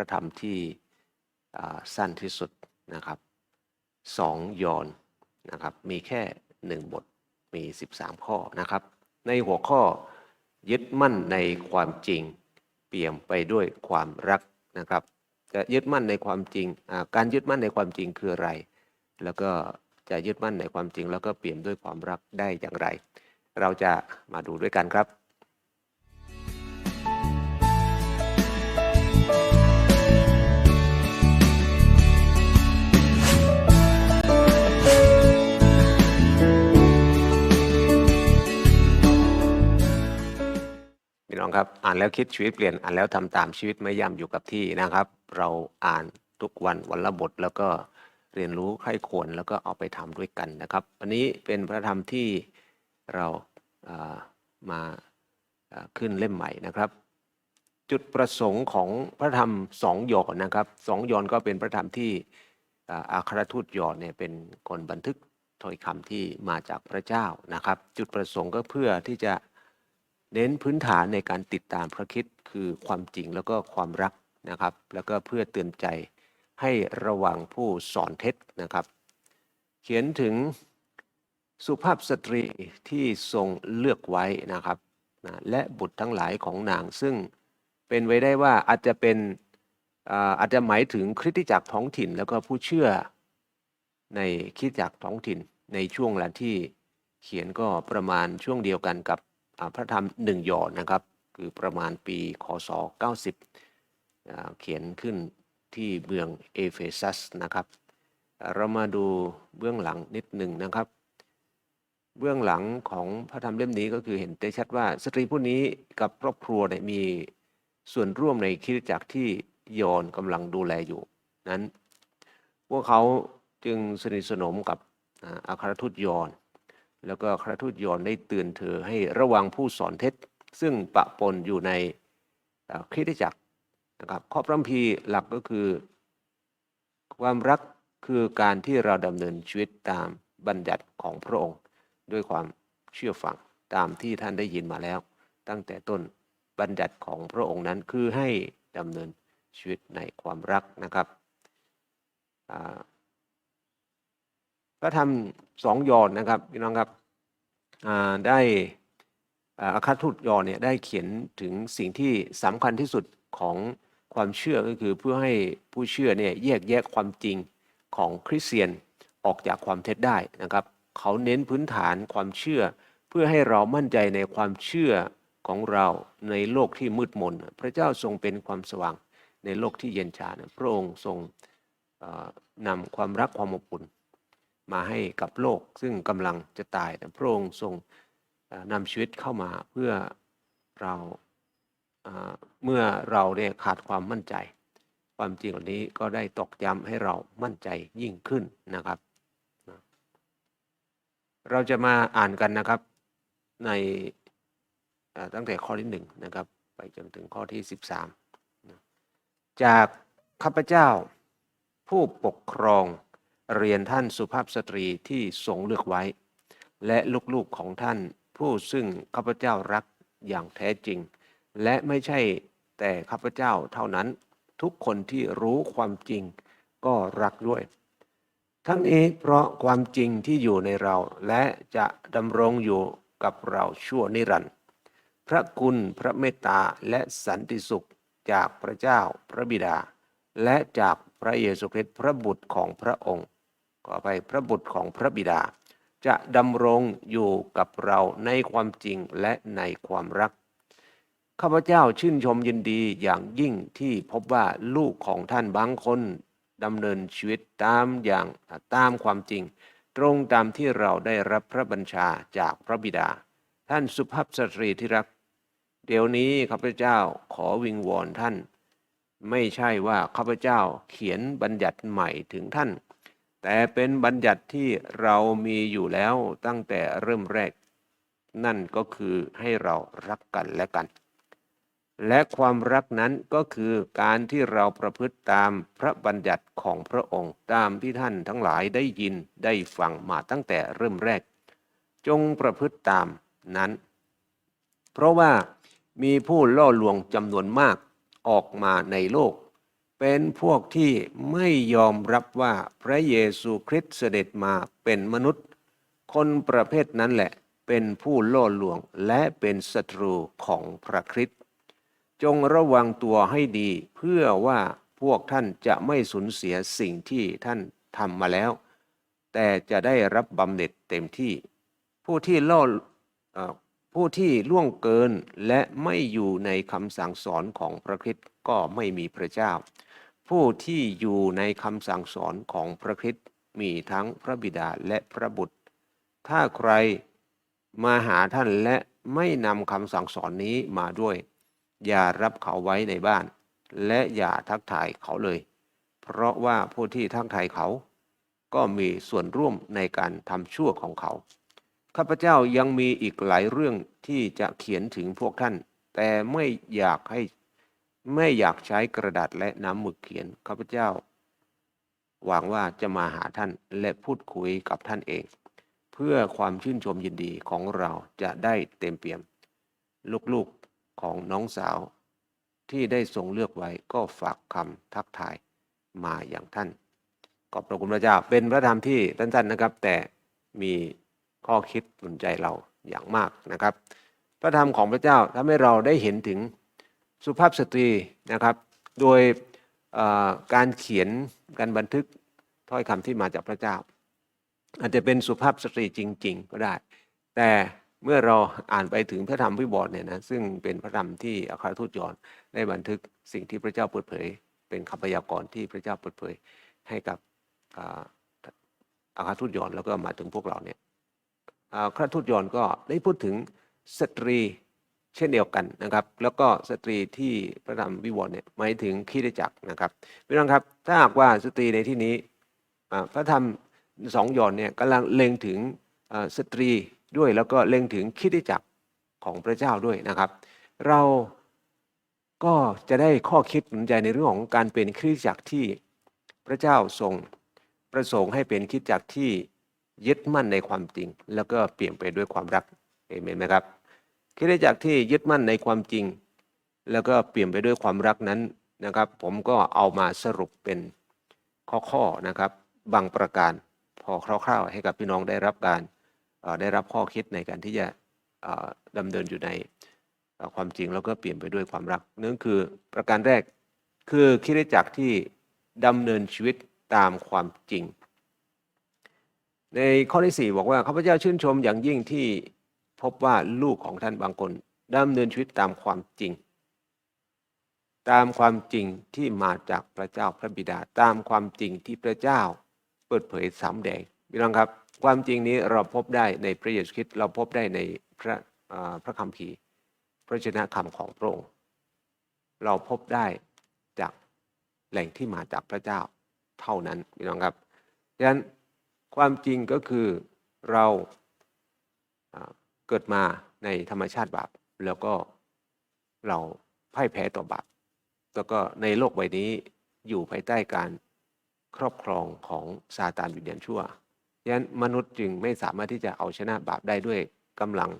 ระธรรมที่สั้นที่สุดนะครับสองยอนนะครับมีแค่หนึ่งบทมี 13 ข้อนะครับ ในหัวข้อยึดมั่นในความจริง เปี่ยมไปด้วยความรักนะครับจะยึดมั่นในความจริงการยึดมั่นในความจริงคืออะไร แล้วก็จะยึดมั่นในความจริง แล้วก็เปลี่ยมด้วยความรักได้อย่างไร เราจะมาดูด้วยกันครับ พี่น้องครับอ่านแล้วคิดชีวิตเปลี่ยนอ่านแล้วทำตามชีวิตไม่ย่ำอยู่กับที่นะครับ เราอ่านทุกวันวันละบทแล้วก็เรียนรู้ใคร่ควรแล้วก็เอาไปทำด้วยกันนะครับวันนี้เป็นพระธรรมที่เราามาขึ้นเล่มใหม่นะครับ จุดประสงค์ของพระธรรมสองหยอนนะครับสองหยอนก็เป็นพระธรรมที่อัครทูตหยอนเนี่ยเป็นคนบันทึกถ้อยคำที่มาจากพระเจ้านะครับ จุดประสงค์ก็เพื่อที่จะ เน้นพื้นฐานในการติดตามพระคิดคือความจริงแล้วก็ความรักนะครับ แล้วก็เพื่อเตือนใจให้ระวังผู้สอนเท็จนะครับ เขียนถึงสุภาพสตรีที่ทรงเลือกไว้นะครับนะและบุตรทั้งหลายของนางซึ่งเป็นไว้ได้ว่าอาจจะเป็นอาอาจจะหมายถึงคริสตจักรท้องถิ่น แล้วก็ผู้เชื่อในคริสตจักรท้องถิ่นในช่วงเวลาที่เขียนก็ประมาณช่วงเดียวกันกับ พระธรรมหนึ่งหยอดนะครับ คือประมาณปีคศ 90 เขียนขึ้นที่เมืองเอเฟซัสนะครับ เรามาดูเบื้องหลังนิดหนึ่งนะครับ เบื้องหลังของพระธรรมเล่มนี้ก็คือเห็นได้ชัดว่าสตรีผู้นี้กับครอบครัวเนี่ยมีส่วนร่วมในคริสตจักรที่ยอนกำลังดูแลอยู่นั้น พวกเขาจึงสนิทสนมกับอ่าอัครทูตยอน แล้วก็ครทูตยอนได้เตือนเธอให้ระวังผู้สอนเท็จ ซึ่งปะปนอยู่ในคริสตจักรนะครับข้อพระคัมภีร์หลักก็คือ ความรักคือการที่เราดำเนินชีวิตตามบัญญัติของพระองค์ ด้วยความเชื่อฟังตามที่ท่านได้ยินมาแล้ว ตั้งแต่ต้นบัญญัติของพระองค์นั้นคือให้ดำเนินชีวิตในความรักนะครับพระธรรมสองยอนนะครับพี่น้องครับ ได้อาคาทูตยอเนี่ยได้เขียนถึงสิ่งที่สำคัญที่สุดของความเชื่อก็คือเพื่อให้ผู้เชื่อเนี่ยแยกแยะความจริงของคริสเตียนออกจากความเท็จได้นะครับ เขาเน้นพื้นฐานความเชื่อ เพื่อให้เรามั่นใจในความเชื่อของเราในโลกที่มืดมน พระเจ้าทรงเป็นความสว่างในโลกที่เย็นชานะพระองค์ทรงนำความรักความอบอุ่น มาให้กับโลก ซึ่งกำลังจะตายแต่พระองค์ทรงนำชีวิตเข้ามาเพื่อเราเมื่อเราเนี่ยขาดความมั่นใจ ความจริงเหล่านี้ก็ได้ตอกย้ำให้เรามั่นใจยิ่งขึ้นนะครับ เราจะมาอ่านกันนะครับในตั้งแต่ข้อที่หนึ่งนะครับ ไปจนถึงข้อที่สิบสามจากข้าพเจ้าผู้ปกครอง เรียนท่านสุภาพสตรีที่ทรงเลือกไว้ และลูกๆของท่านผู้ซึ่งข้าพเจ้ารักอย่างแท้จริง และไม่ใช่แต่ข้าพเจ้าเท่านั้น ทุกคนที่รู้ความจริงก็รักด้วย ทั้งนี้เพราะความจริงที่อยู่ในเราและจะดำรงอยู่กับเราชั่วนิรันดร์พระคุณพระเมตตาและสันติสุขจากพระเจ้าพระบิดา และจากพระเยซูคริสต์พระบุตรของพระองค์ ขอไปพระบุตรของพระบิดา จะดำรงอยู่กับเราในความจริงและในความรักข้าพเจ้าชื่นชมยินดีอย่างยิ่งที่พบว่าลูกของท่านบางคนดำเนินชีวิตตามอย่างตามความจริง ตรงตามที่เราได้รับพระบัญชาจากพระบิดา ท่านสุภาพสตรีที่รัก เดี๋ยวนี้ข้าพเจ้าขอวิงวอนท่าน ไม่ใช่ว่าข้าพเจ้าเขียนบัญญัติใหม่ถึงท่าน แต่เป็นบัญญัติที่เรามีอยู่แล้วตั้งแต่เริ่มแรก นั่นก็คือให้เรารักกันและกัน และความรักนั้นก็คือการที่เราประพฤติตามพระบัญญัติของพระองค์ตามที่ท่านทั้งหลายได้ยินได้ฟังมาตั้งแต่เริ่มแรก จงประพฤติตามนั้น เพราะว่ามีผู้ล่อลวงจำนวนมากออกมาในโลก เป็นพวกที่ไม่ยอมรับว่าพระเยซูคริสต์เสด็จมาเป็นมนุษย์ คนประเภทนั้นแหละเป็นผู้ล่อลวงและเป็นศัตรูของพระคริสต์จงระวังตัวให้ดีเพื่อว่าพวกท่านจะไม่สูญเสียสิ่งที่ท่านทำมาแล้ว แต่จะได้รับบำเหน็จเต็มที่ ผู้ที่ล่อเอ่อผู้ที่ล่วงเกินและไม่อยู่ในคำสั่งสอนของพระคริสต์ก็ไม่มีพระเจ้า ผู้ที่อยู่ในคำสั่งสอนของพระคริสต์มีทั้งพระบิดาและพระบุตร ถ้าใครมาหาท่านและไม่นำคำสั่งสอนนี้มาด้วย อย่ารับเขาไว้ในบ้าน และอย่าทักทายเขาเลย เพราะว่าผู้ที่ทักทายเขา ก็มีส่วนร่วมในการทำชั่วของเขา ข้าพเจ้ายังมีอีกหลายเรื่องที่จะเขียนถึงพวกท่าน แต่ไม่อยากให้ ไม่อยากใช้กระดาษและน้ำหมึกเขียนข้าพเจ้า หวังว่าจะมาหาท่านและพูดคุยกับท่านเอง เพื่อความชื่นชมยินดีของเราจะได้เต็มเปี่ยม ลูกๆของน้องสาว ที่ได้ทรงเลือกไว้ก็ฝากคำทักทายมาอย่างท่านขอบพระคุณพระเจ้าเป็นพระธรรมที่สั้นๆนะครับ แต่มีข้อคิดหนุนใจเราอย่างมากนะครับ พระธรรมของพระเจ้าทำให้เราได้เห็นถึง สุภาพสตรีนะครับ โดยการเขียนการบันทึกถ้อยคำที่มาจากพระเจ้า อาจจะเป็นสุภาพสตรีจริง ๆ ก็ได้ แต่เมื่อเราอ่านไปถึงพระธรรมวิวรณ์เนี่ยนะซึ่งเป็นพระธรรมที่อัครทูตยอนได้บันทึกสิ่งที่พระเจ้าเปิดเผย เป็นคำพยากรณ์ที่พระเจ้าเปิดเผยให้กับอาครทูตยอนแล้วก็มาถึงพวกเราเนี่ยอัครทูตยอนก็ได้พูดถึงสตรี เช่นเดียวกันนะครับ แล้วก็สตรีที่พระธรรมวิวรณ์เนี่ยหมายถึงคริสตจักนะครับพี่น้องครับถ้าหากว่าสตรีในที่นี้พระธรรมสองยอนเนี่ยกำลังเล็งถึงสตรีด้วยแล้วก็เล็งถึงคริสตจักของพระเจ้าด้วยนะครับ เราก็จะได้ข้อคิดหนุนใจในเรื่องของการเป็นคริสตจักรที่พระเจ้าทรงประสงค์ให้เป็นคริสตจักรที่ยึดมั่นในความจริง แล้วก็เปลี่ยนไปด้วยความรักเอเมนไหมครับ คริสตจักที่ยึดมั่นในความจริง แล้วก็เปลี่ยนไปด้วยความรักนั้นนะครับ ผมก็เอามาสรุปเป็นข้อๆนะครับ บางประการพอคร่าวๆให้กับพี่น้องได้รับการได้รับข้อคิดในการที่จะเอ่อดำเนินอยู่ในความจริงแล้วก็เปลี่ยนไปด้วยความรักนั่นคือประการแรกคือคริสตจักที่ดำเนินชีวิตตามความจริง ในข้อที่ 4 บอกว่าข้าพเจ้าชื่นชมอย่างยิ่งที่ พบว่าลูกของท่านบางคนดำเนินชีวิตตามความจริง ตามความจริงที่มาจากพระเจ้าพระบิดาตามความจริงที่พระเจ้าเปิดเผยสามแดงพี่น้องครับ ความจริงนี้เราพบได้ในพระเยซูคริสต์เราพบได้ในพระพระคัมภีร์พระชนะคำของพระองค์เราพบได้จากแหล่งที่มาจากพระเจ้าเท่านั้นพี่น้องครับดังนั้นความจริงก็คือเรา เกิดมาในธรรมชาติบาป แล้วก็เราพ่ายแพ้ต่อบาป แล้วก็ในโลกใบนี้อยู่ภายใต้การครอบครองของซาตานวิญญาณชั่วดังนั้นมนุษย์จึงไม่สามารถที่จะเอาชนะบาปได้ด้วยกำลัง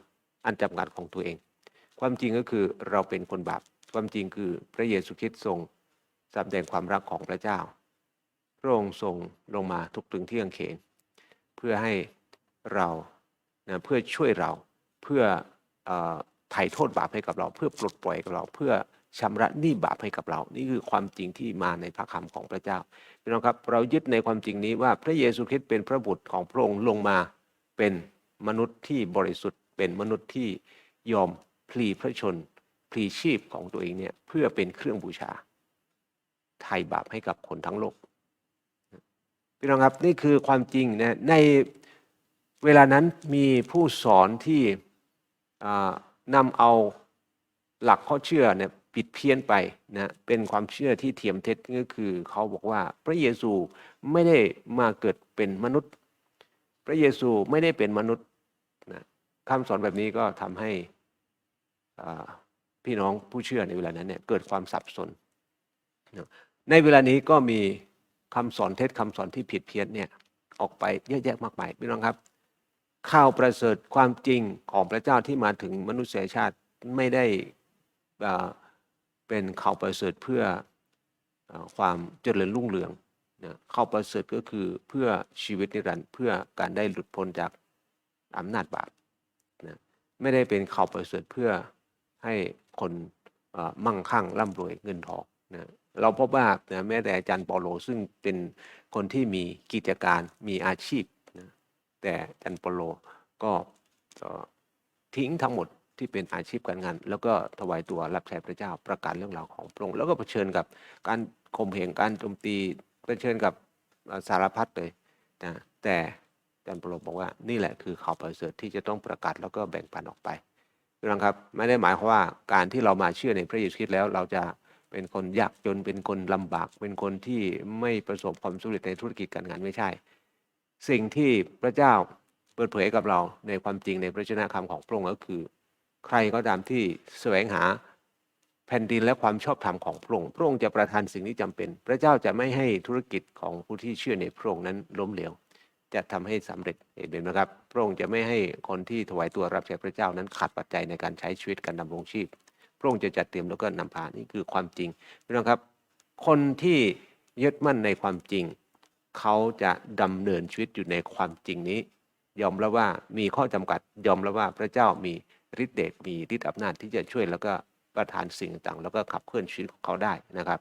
อันจำกัดของตัวเอง ความจริงก็คือเราเป็นคนบาป ความจริงคือพระเยซูคริสต์ทรงสแสดงความรักของพระเจ้า พระองค์ทรงลงมาทุกถึงที่กางเขน เพื่อให้เรานะเพื่อช่วยเรา เพื่ออไถ่โทษบาปให้กับเรา เพื่อปลดปล่อยกับเรา เพื่อชำระหนี้บาปให้กับเรา นี่คือความจริงที่มาในพระคำของพระเจ้าพี่น้องครับเรายึดในความจริงนี้ว่าพระเยซูคริสต์เป็นพระบุตรของพระองค์ลงมาเป็นมนุษย์ที่บริสุทธิ์ เป็นมนุษย์ที่ยอมพลีพระชนพลีชีพของตัวเองเนี่ยเพื่อเป็นเครื่องบูชาไถ่บาปให้กับคนทั้งโลกพี่น้องครับนี่คือความจริงนะในเวลานั้นมีผู้สอนที่ นำเอาหลักข้อเชื่อเนี่ยผิดเพี้ยนไปนะเป็นความเชื่อที่เทียมเท็จก็คือเขาบอกว่าพระเยซูไม่ได้มาเกิดเป็นมนุษย์ พระเยซูไม่ได้เป็นมนุษย์นะคำสอนแบบนี้ก็ทำให้พี่น้องผู้เชื่อในเวลานั้นเนี่ยเกิดความสับสนในเวลานี้ก็มีคำสอนเท็จคำสอนที่ผิดเพี้ยนเนี่ยออกไปเยอะแยะมากมายพี่น้องครับ ข่าวประเสริฐความจริงของพระเจ้าที่มาถึงมนุษยชาติไม่ได้เป็นข่าวประเสริฐเพื่ออความเจริญรุ่งเรืองนะเข้าประเสริฐก็คือเพื่อชีวิตนิรันดร์เพื่อการได้หลุดพ้นจากอำนาจบาปนะไม่ได้เป็นข่าวประเสริฐเพื่อให้คนมั่งคั่งร่ำรวยเงินทองนะเราพบว่านะแม้แต่อาจารย์เปาโลซึ่งเป็นคนที่มีกิจการมีอาชีพ แต่จารย์เปโลก็ทิ้งทั้งหมดที่เป็นอาชีพการงาน แล้วก็ถวายตัวรับใช้พระเจ้าประกาศเรื่องราวของพระองค์แล้วก็เผชิญกับการข่มเหงการโจมตีเผชิญกับสารพัดเลยนะแต่จารย์เปโลบอกว่านี่แหละคือข่าวประเสริฐที่จะต้องประกาศแล้วก็แบ่งปันออกไปน้องครับไม่ได้หมายความว่าการที่เรามาเชื่อในพระเยซูคริสต์แล้วเราจะเป็นคนยากจนเป็นคนลำบาก เป็นคนที่ไม่ประสบความสำเร็จในธุรกิจการงานไม่ใช่ สิ่งที่พระเจ้าเปิดเผยกับเราในความจริงในพระชนะคำของพระองค์ก็คือ ใครก็ตามที่แสวงหาแผ่นดินและความชอบธรรมของพระองค์ พระองค์จะประทานสิ่งที่จำเป็น พระเจ้าจะไม่ให้ธุรกิจของผู้ที่เชื่อในพระองค์นั้นล้มเหลว จะทำให้สำเร็จเห็นไหมครับ พระองค์จะไม่ให้คนที่ถวายตัวรับใช้พระเจ้านั้นขาดปัจจัยในการใช้ชีวิตการดำรงชีพ พระองค์จะจัดเตรียมแล้วก็นำพานี่คือความจริงพี่น้องครับ คนที่ยึดมั่นในความจริง เขาจะดำเนินชีวิตอยู่ในความจริงนี้ ยอมรับว่ามีข้อจำกัดยอมรับว่าพระเจ้ามีฤทธิ์เดชมีฤทธิ์อำนาจที่จะช่วยแล้วก็ประทานสิ่งต่างแล้วก็ขับเคลื่อนชีวิตของเขาได้นะครับ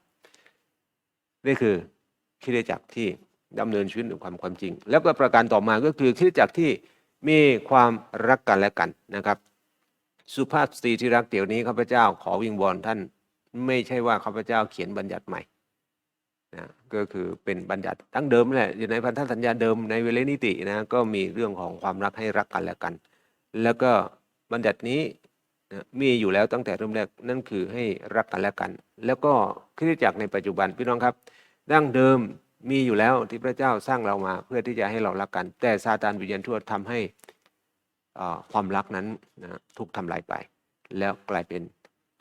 นี่คือคริสตจักรที่ดำเนินชีวิตด้วยความความจริง แล้วก็ประการต่อมาก็คือคริสตจักรที่มีความรักกันและกันนะครับ สุภาพสตรีที่รักเดี๋ยวนี้ข้าพเจ้าขอวิงวอนท่าน ไม่ใช่ว่าข้าพเจ้าเขียนบัญญัติใหม่ นะก็คือเป็นบัญญัติตั้งเดิมแหละอยู่ในพันธสัญญาเดิมในเวลนิตินะก็มีเรื่องของความรักให้รักกันและกัน แล้วก็บัญญัตินี้นะมีอยู่แล้วตั้งแต่เริ่มแรกนั่นคือให้รักกันและกัน แล้วก็คริสตจักรในปัจจุบันพี่น้องครับ ดั้งเดิมมีอยู่แล้วที่พระเจ้าสร้างเรามาเพื่อที่จะให้เรารักกัน แต่ซาตานวิญญาณชั่วทำให้ความรักนั้นนะถูกทำลายไป แล้วกลายเป็น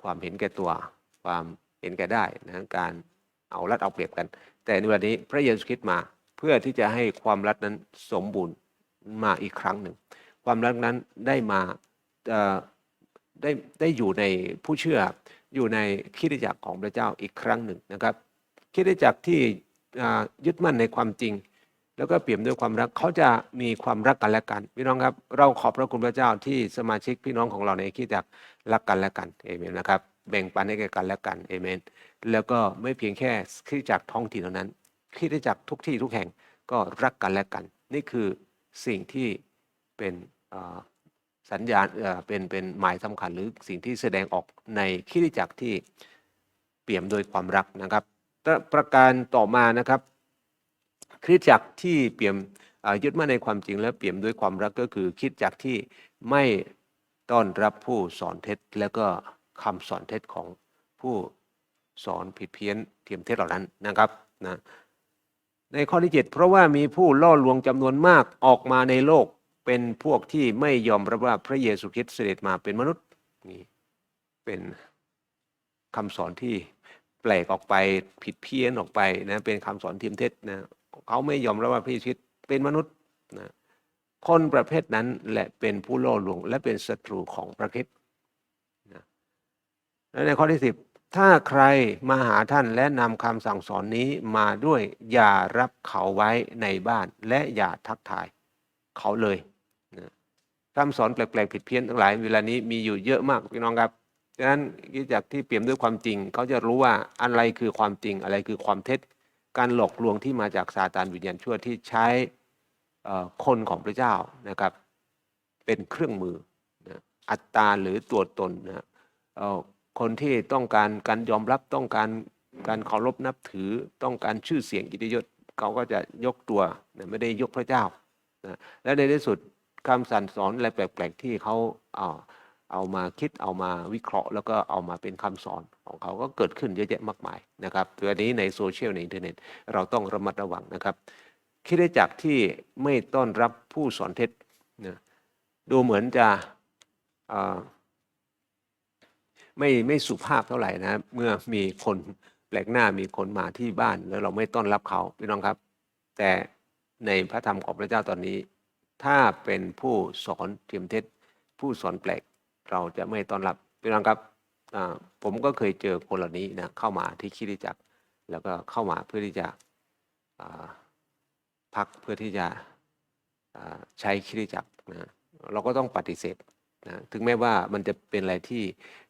ความเห็นแก่ตัว ความเห็นแก่ได้นะการ เอารัดเอาเปรียบกัน แต่ในวันนี้พระเยซูคริสต์มาเพื่อที่จะให้ความรักนั้นสมบูรณ์มาอีกครั้งหนึ่ง ความรักนั้นได้มาได้ได้อยู่ในผู้เชื่ออยู่ในคริสตจักรของพระเจ้าอีกครั้งหนึ่งนะครับคริสตจักรที่ยึดมั่นในความจริง แล้วก็เปี่ยมด้วยความรักเขาจะมีความรักกันและกันพี่น้องครับ เราขอบพระคุณพระเจ้าที่สมาชิกพี่น้องของเราในคริสตจักรรักกันและกันเอเมนนะครับแบ่งปันให้แก่กันและกันเอเมน แล้วก็ไม่เพียงแค่คริสตจักรท้องถิ่นเท่านั้นคริสตจักรทุกที่ทุกแห่งก็รักกันและกัน นี่คือสิ่งที่เป็นสัญญาณเเป็นเป็นหมายสำคัญหรือสิ่งที่แสดงออกในคริสตจักรที่เปี่ยมด้วยความรักนะครับ ประการต่อมานะครับคริสตจักรที่เปี่ยมยึดมั่นในความจริงและเปี่ยมด้วยความรักก็คือคริสตจักรที่ไม่ต้อนรับผู้สอนเท็จ แล้วก็คำสอนเท็จของผู้ สอนผิดเพี้ยนเทียมเท็จเหล่านั้นนะครับนะในข้อที่ 7 เพราะว่ามีผู้ล่อลวงจำนวนมากออกมาในโลกเป็นพวกที่ไม่ยอมรับว่าพระเยซูคริสต์เสด็จมาเป็นมนุษย์นี่เป็นคำสอนที่แปลกออกไปผิดเพี้ยนออกไปนะเป็นคำสอนเทียมเท็จนะเขาไม่ยอมรับว่าพระเยซูคริสต์เป็นมนุษย์นะคนประเภทนั้นแหละเป็นผู้ล่อลวง และเป็นศัตรูของพระคริสต์นะและในข้อที่สิบ ถ้าใครมาหาท่านและนำคำสั่งสอนนี้มาด้วยอย่ารับเขาไว้ในบ้าน และอย่าทักทายเขาเลยนะคำสอนแปลกๆผิดเพี้ยนทั้งหลาย เวลานี้มีอยู่เยอะมากพี่น้องครับดังนั้นจากที่เปี่ยมด้วยความจริง เขาจะรู้ว่าอะไรคือความจริงอะไรคือความเท็จ การหลอกลวงที่มาจากซาตานวิญญาณชั่วที่ใช้คนของพระเจ้านะครับ เป็นเครื่องมือนะอัตตาหรือตัวตนนะเอ่อ คนที่ต้องการการยอมรับต้องการการเคารพนับถือต้องการชื่อเสียงกิตยศเขาก็จะยกตัวไม่ได้ยกพระเจ้านะและในที่สุดคำสั่งสอนอะไรแปลกๆที่เขาเอาเอามาคิดเอามาวิเคราะห์ แล้วก็เอามาเป็นคำสอนของเขาก็เกิดขึ้นเยอะแยะมากมายนะครับตัวนี้ในโซเชียลในอินเทอร์เน็ตเราต้องระมัดระวังนะครับ คิดได้จักที่ไม่ต้อนรับผู้สอนเท็จนะดูเหมือนจะ ไม่ไม่สุภาพเท่าไหร่นะ เมื่อมีคนแปลกหน้ามีคนมาที่บ้านแล้วเราไม่ต้อนรับเขาพี่น้องครับ แต่ในพระธรรมของพระเจ้าตอนนี้ ถ้าเป็นผู้สอนเทียมเท็จ ผู้สอนแปลกเราจะไม่ต้อนรับพี่น้องครับผมก็เคยเจอคนเหล่านี้นะเข้ามาที่คิดจักร แล้วก็เข้ามาเพื่อที่จะพักเพื่อที่จะใช้คริสตจักรนะเราก็ต้องปฏิเสธ นะถึงแม้ว่ามันจะเป็นอะไรที่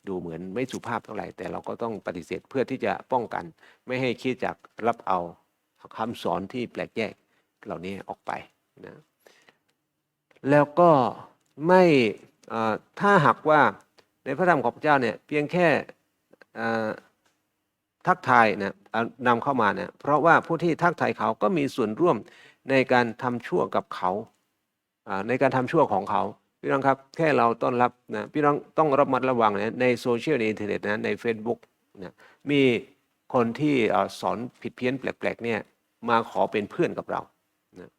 ดูเหมือนไม่สุภาพเท่าไหร่ แต่เราก็ต้องปฏิเสธเพื่อที่จะป้องกัน ไม่ให้คิดจักรับเอาคำสอนที่แปลกแยกเหล่านี้ออกไปนะแล้วก็ไม่ถ้าหากว่าในพระธรรมของพระเจ้าเนี่ยเพียงแค่ทักทายนะนำเข้ามาเนี่ยเพราะว่าผู้ที่ทักทายเขาก็มีส่วนร่วมในการทำชั่วกับเขาอ่าในการทำชั่วของเขา พี่น้องครับ แค่เราต้อนรับนะพี่น้องต้องระมัดระวังนะในโซเชียลในอินเทอร์เน็ตนะใน Facebook นะมีคนที่สอนผิดเพี้ยนแปลกๆเนี่ยมาขอเป็นเพื่อนกับเรานะ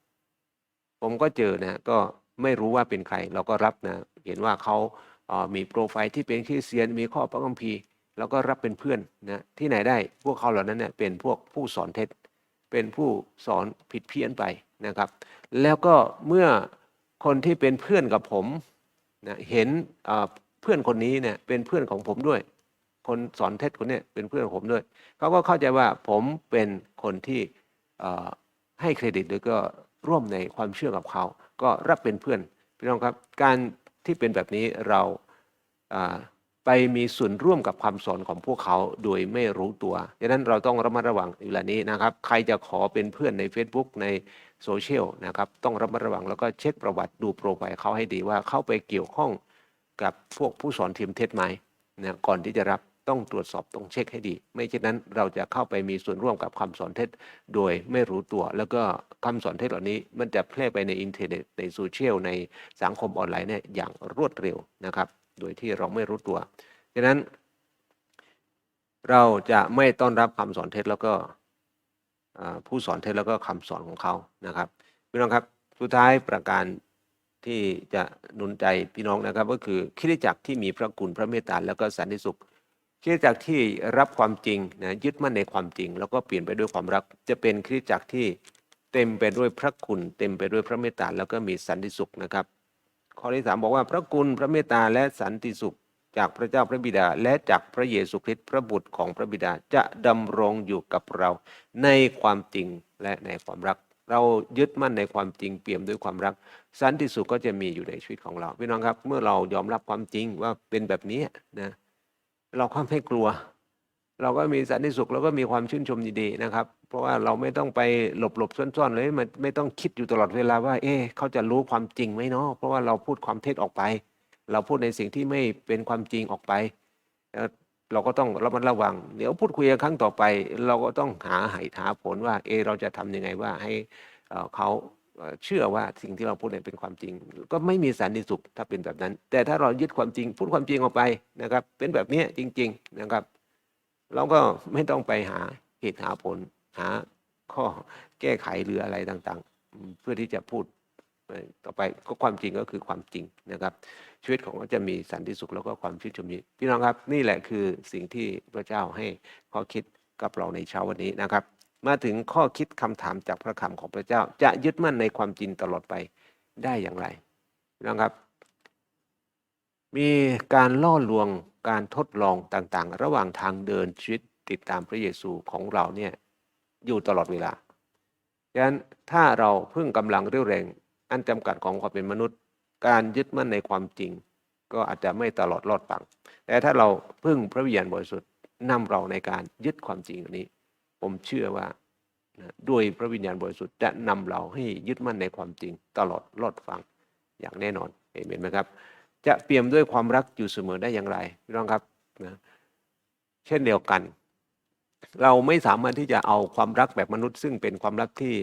ผมก็เจอนะก็ไม่รู้ว่าเป็นใครเราก็รับนะเห็นว่าเขาเอ่อมีโปรไฟล์ที่เป็นคริสเตียนมีข้อพระคัมภีร์เราก็รับเป็นเพื่อนนะที่ไหนได้พวกเขาเหล่านั้นเนี่ยเป็นพวกผู้สอนเท็จ เป็นผู้สอนผิดเพี้ยนไปนะครับ แล้วก็เมื่อ คนที่เป็นเพื่อนกับผมนะเห็นเพื่อนคนนี้เนี่ยเป็นเพื่อนของผมด้วย คนสอนเทศคนนี้เป็นเพื่อนของผมด้วยเขาก็เข้าใจว่าผมเป็นคนที่ให้เครดิตหรือก็ร่วมในความเชื่อกับเขา ก็รับเป็นเพื่อนพี่น้องครับ การที่เป็นแบบนี้เรา ไปมีส่วนร่วมกับความสอนของพวกเขาโดยไม่รู้ตัวดังนั้นเราต้องระมัดระวังเวลานี้นะครับ ใครจะขอเป็นเพื่อนใน Facebook ในโซเชียลนะครับ ต้องระมัดระวังแล้วก็เช็คประวัติดูโปรไฟล์เขาให้ดีว่าเขาไปเกี่ยวข้องกับพวกผู้สอนทีมเท็จไหมนะก่อนที่จะรับต้องตรวจสอบต้องเช็คให้ดี ไม่เช่นนั้นเราจะเข้าไปมีส่วนร่วมกับคำสอนเท็จ โดยไม่รู้ตัว แล้วก็คำสอนเท็จเหล่านี้ มันจะแพร่ไปในอินเทอร์เน็ตในโซเชียลในสังคมออนไลน์เนี่ยอย่างรวดเร็วนะครับ โดยที่เราไม่รู้ตัวดังนั้น เราจะไม่ต้อนรับคำสอนเท็จแล้วก็ผู้สอนเท็จแล้วก็คำสอนของเขานะครับพี่น้องครับสุดท้ายประการที่จะหนุนใจพี่น้องนะครับ ก็คือคริสตจักที่มีพระคุณพระเมตตาแล้วก็สันติสุขคริสตจักที่รับความจริงนะยึดมั่นในความจริง แล้วก็เปลี่ยนไปด้วยความรัก จะเป็นคริสตจักที่เต็มไปด้วยพระคุณ เต็มไปด้วยพระเมตตาแล้วก็มีสันติสุขนะครับ ข้อที่สามบอกว่าพระคุณพระเมตตาและสันติสุขจากพระเจ้าพระบิดาและจากพระเยซูคริสต์พระบุตรของพระบิดาจะดำรงอยู่กับเราในความจริงและในความรัก เรายึดมั่นในความจริงเปี่ยมด้วยความรัก สันติสุขก็จะมีอยู่ในชีวิตของเราพี่น้องครับ เมื่อเรายอมรับความจริงว่าเป็นแบบนี้นะเราก็ไม่กลัว เราก็มีสันติสุขเราก็มีความชื่นชมยินดีนะครับ เพราะว่าเราไม่ต้องไปหลบหลบซ่อนๆเลยมันไม่ต้องคิดอยู่ตลอดเวลาว่า เอ๊ะเขาจะรู้ความจริงไหมเนาะเพราะว่าเราพูดความเท็จออกไป เราพูดในสิ่งที่ไม่เป็นความจริงออกไป เราก็ต้องระมัดระวัง เดี๋ยวพูดคุยครั้งต่อไป เราก็ต้องหาไหหาผลว่า เอ เราจะทำยังไงว่าให้เขาเชื่อว่าสิ่งที่เราพูดเนี่ยเป็นความจริง ก็ไม่มีสันติสุขถ้าเป็นแบบนั้น แต่ถ้าเรายึดความจริงพูดความจริงออกไปนะครับ เป็นแบบนี้จริง ๆ นะครับ เราก็ไม่ต้องไปหาเหตุหาผลหาข้อแก้ไขหรืออะไรต่างๆ เพื่อที่จะพูดต่อไปก็ความจริงก็คือความจริงนะครับ ชีวิตของเราจะมีสันติสุขแล้วก็ความชื่นชมยินพี่น้องครับนี่แหละคือสิ่งที่พระเจ้าให้ข้อคิดกับเราในเช้าวันนี้นะครับ มาถึงข้อคิดคำถามจากพระคำของพระเจ้า จะยึดมั่นในความจริงตลอดไปได้อย่างไรน้องครับ มีการล่อลวง การทดลองต่างๆ ระหว่างทางเดินชีวิตติดตามพระเยซูของเราเนี่ยอยู่ตลอดเวลาฉะนั้นถ้าเราเพิ่งกำลังเรี่ยวแรง อันจำกัดของความเป็นมนุษย์ การยึดมั่นในความจริง ก็อาจจะไม่ตลอดรอดฟัง แต่ถ้าเราพึ่งพระวิญญาณบริสุทธิ์นำเราในการยึดความจริงนี้ ผมเชื่อว่าด้วยพระวิญญาณบริสุทธิ์จะนำเราให้ยึดมั่นในความจริงตลอดรอดฟังอย่างแน่นอนเห็นไหมครับ จะเปี่ยมด้วยความรักอยู่เสมอได้อย่างไรพี่น้องครับนะเช่นเดียวกัน เราไม่สามารถที่จะเอาความรักแบบมนุษย์ ซึ่งเป็นความรักที่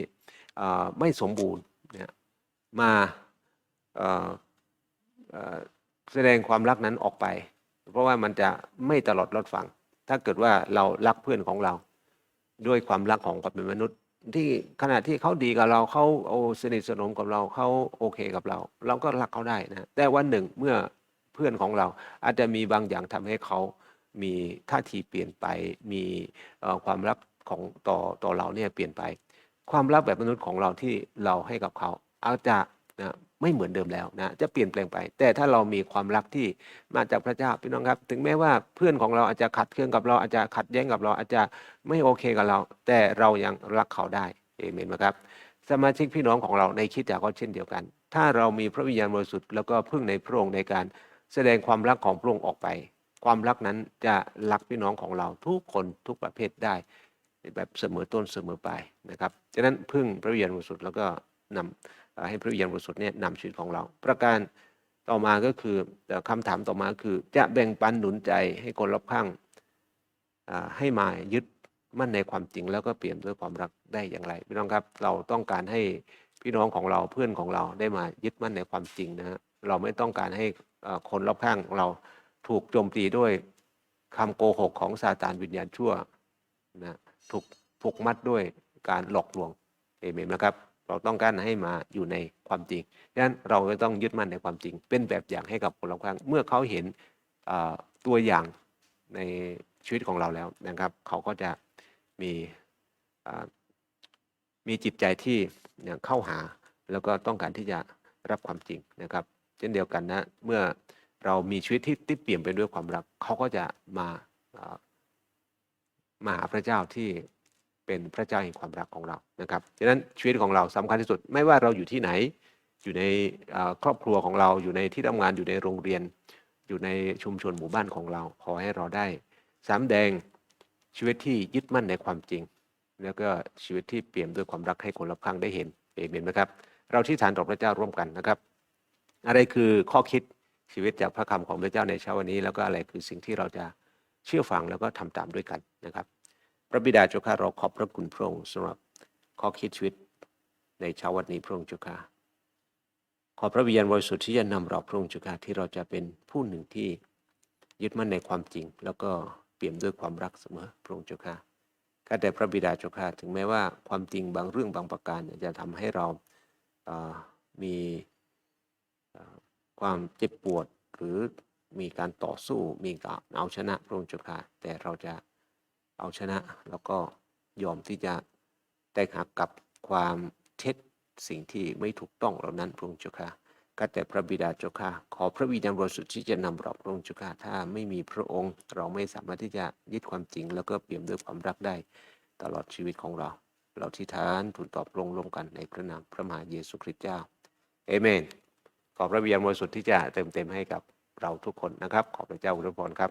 ไม่สมบูรณ์เนี่ยมาแสดงความรักนั้นออกไป เพราะว่ามันจะไม่ตลอดรอดฟัง ถ้าเกิดว่าเรารักเพื่อนของเรา ด้วยความรักของความเป็นมนุษย์ ที่ขณะที่เขาดีกับเราเขาโอสนิทสนมกับเราเขาโอเคกับเรา เราก็รักเขาได้นะแต่วันหนึ่งเมื่อเพื่อนของเรา อาจจะมีบางอย่างทำให้เขามีท่าทีเปลี่ยนไปมีความรักของต่อต่อเราเนี่ยเปลี่ยนไป ความรักแบบมนุษย์ของเราที่เราให้กับเขาอาจจะนะ ไม่เหมือนเดิมแล้วนะจะเปลี่ยนแปลงไป แต่ถ้าเรามีความรักที่มาจากพระเจ้าพี่น้องครับ ถึงแม้ว่าเพื่อนของเราอาจจะขัดเคืองกับเราอาจจะขัดแย้งกับเราอาจจะไม่โอเคกับเรา แต่เรายังรักเขาได้เอเมนไหมครับ สมาชิกพี่น้องของเราในคิดจักก็เช่นเดียวกัน ถ้าเรามีพระวิญญาณบริสุทธิ์แล้วก็พึ่งในพระองค์ในการแสดงความรักของพระองค์ออกไป ความรักนั้นจะรักพี่น้องของเราทุกคนทุกประเภทได้แบบเสมอต้นเสมอปลายนะครับฉะนั้นพึ่งพระวิญญาณบริสุทธิ์แล้วก็นำเอ่อ ให้พระวิญญาณบริสุทธิ์เนี่ยนำชีวิตของเรา ประการต่อมาก็คือเอ่อคำถามต่อมาคือ จะแบ่งปันหนุนใจให้คนรอบข้างให้มายึดมั่นในความจริงแล้วก็เปลี่ยนด้วยความรักได้อย่างไรพี่น้องครับ เราต้องการให้พี่น้องของเราเพื่อนของเราได้มายึดมั่นในความจริงนะฮะเราไม่ต้องการให้คนรอบข้างของเราถูกโจมตีด้วยคำโกหกของซาตานวิญญาณชั่วนะถูกผูกมัดด้วยการหลอกลวงเอเมนนะครับ เราต้องการให้มาอยู่ในความจริงดังนั้นเราก็ต้องยึดมั่นในความจริง เป็นแบบอย่างให้กับคนรอบข้าง เมื่อเขาเห็นตัวอย่างในชีวิตของเราแล้วนะครับ เขาก็จะมีมีจิตใจที่เข้าหาแล้วก็ต้องการที่จะรับความจริงนะครับ เช่นเดียวกันนะเมื่อเรามีชีวิตที่ที่เปลี่ยนไปด้วยความรักเขาก็จะมาอ่ามาหาพระเจ้าที่ เป็นพระเจ้าแห่งความรักของเรานะครับฉะนั้นชีวิตของเราสำคัญที่สุดไม่ว่าเราอยู่ที่ไหน อยู่ในครอบครัวของเราอยู่ในที่ทำงานอยู่ในโรงเรียน อยู่ในชุมชนหมู่บ้านของเรา ขอให้เราได้สำแดงชีวิตที่ยึดมั่นในความจริง แล้วก็ชีวิตที่เปี่ยมด้วยความรักให้คนรอบข้างได้เห็นเอเมนไหมครับ เราที่ฐานต่อพระเจ้าร่วมกันนะครับ อะไรคือข้อคิดชีวิตจากพระคำของพระเจ้าในเช้าวันนี้ แล้วก็อะไรคือสิ่งที่เราจะเชื่อฟังแล้วก็ทำตามด้วยกันนะครับ พระบิดาเจ้าข้าเราขอบพระคุณพระองค์สำหรับข้อคิดชีวิตในเช้าวันนี้พระองค์เจ้าข้าขอพระวิญญาณบริสุทธิ์ที่จะนำเราพระองค์เจ้าข้าที่เราจะเป็นผู้หนึ่งที่ยึดมั่นในความจริง แล้วก็เปี่ยมด้วยความรักเสมอพระองค์เจ้าข้าข้าแต่พระบิดาเจ้าข้าถึงแม้ว่าความจริงบางเรื่องบางประการจะทำให้เราเอ่อมีความเจ็บปวดหรือมีการต่อสู้มีการเอาชนะพระองค์เจ้าข้าแต่เราจะ เอาชนะ แล้วก็ยอมที่จะแตกหักกับความเท็จสิ่งที่ไม่ถูกต้องเหล่านั้นพระองค์เจ้าค่ะก็แต่พระบิดาเจ้าค่ะขอพระวิญญาณบริสุทธิ์ที่จะนำเราพระองค์เจ้าค่ะถ้าไม่มีพระองค์ เราไม่สามารถที่จะยึดความจริง แล้วก็เปี่ยมด้วยความรักได้ ตลอดชีวิตของเรา เราที่ฐานทูลตอบลงร่วมกันในพระนามพระมหาเยซูคริสต์เจ้าเอเมน ขอพระวิญญาณบริสุทธิ์ที่จะเติมเต็มให้กับเราทุกคนนะครับ ขอพระเจ้าอวยพรครับ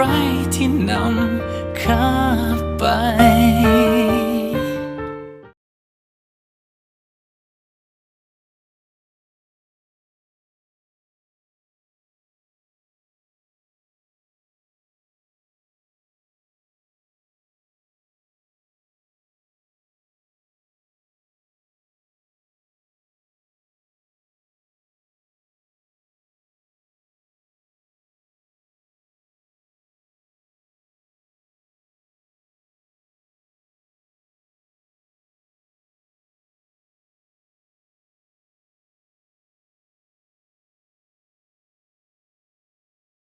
ใครที่นำข้าไป